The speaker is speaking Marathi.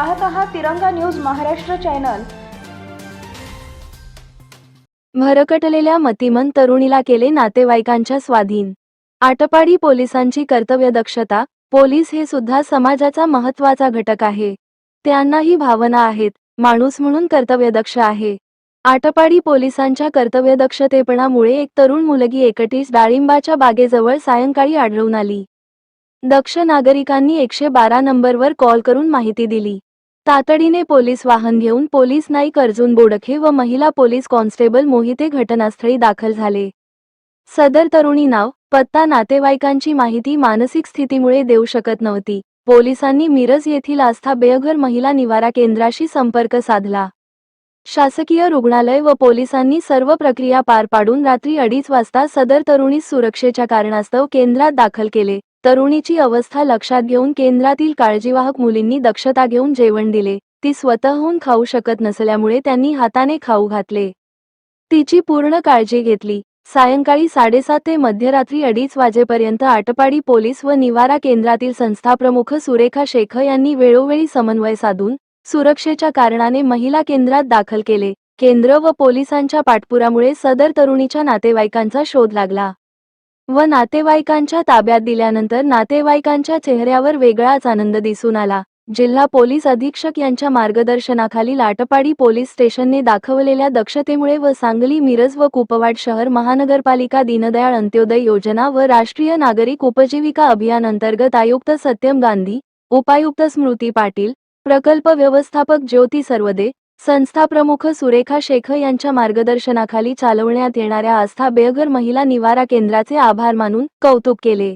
पाहत आहात तिरंगा न्यूज महाराष्ट्र चॅनल. भरकटलेल्या मतिमन तरुणीला केले नातेवाईकांच्या स्वाधीन. आटपाडी पोलिसांची कर्तव्यदक्षता पोलीस हे सुद्धा समाजाचा महत्त्वाचा घटक आहे. त्यांनाही भावना आहेत माणूस म्हणून कर्तव्यदक्ष आहे. आटपाडी पोलिसांच्या कर्तव्यदक्षतेपणामुळे एक तरुण मुलगी एकटीस डाळिंबाच्या बागेजवळ सायंकाळी आढळून आली. दक्ष नागरिकांनी एकशे बारा नंबरवर कॉल करून माहिती दिली. तातडीने पोलीस वाहन घेऊन पोलीस नाईक अर्जुन बोडखे व महिला पोलीस कॉन्स्टेबल मोहिते घटनास्थळी दाखल झाले. सदर तरुणी नाव पत्ता नातेवाईकांची माहिती मानसिक स्थितीमुळे देऊ शकत नव्हती. पोलिसांनी मिरज येथील आस्था बेअघर महिला निवारा केंद्राशी संपर्क साधला. शासकीय रुग्णालय व पोलिसांनी सर्व प्रक्रिया पार पाडून रात्री अडीच वाजता सदर तरुणीस सुरक्षेच्या कारणास्तव केंद्रात दाखल केले. तरुणीची अवस्था लक्षात घेऊन केंद्रातील काळजीवाहक मुलींनी दक्षता घेऊन जेवण दिले. ती स्वतःहून खाऊ शकत नसल्यामुळे त्यांनी हाताने खाऊ घातले. तिची पूर्ण काळजी घेतली. सायंकाळी साडेसात ते मध्यरात्री अडीच वाजेपर्यंत आटपाडी पोलीस व निवारा केंद्रातील संस्थाप्रमुख सुरेखा शेख यांनी वेळोवेळी समन्वय साधून सुरक्षेच्या कारणाने महिला केंद्रात दाखल केले. केंद्र व पोलिसांच्या पाठपुरामुळे सदर तरुणीच्या नातेवाईकांचा शोध लागला. व नातेवाईकांच्या ताब्यात दिल्यानंतर नातेवाईकांच्या चेहऱ्यावर वेगळाच आनंद दिसून आला. जिल्हा पोलीस अधीक्षक यांच्या मार्गदर्शनाखाली लाटपाडी पोलीस स्टेशनने दाखवलेल्या दक्षतेमुळे व सांगली मिरज व कुपवाड शहर महानगरपालिका दीनदयाळ अंत्योदय योजना व राष्ट्रीय नागरिक उपजीविका अभियान अंतर्गत आयुक्त सत्यम गांधी उपायुक्त स्मृती पाटील प्रकल्प व्यवस्थापक ज्योती सर्वदे संस्थाप्रमुख सुरेखा शेख यांच्या मार्गदर्शनाखाली चालवण्यात येणाऱ्या आस्था बेअघर महिला निवारा केंद्राचे आभार मानून कौतुक केले.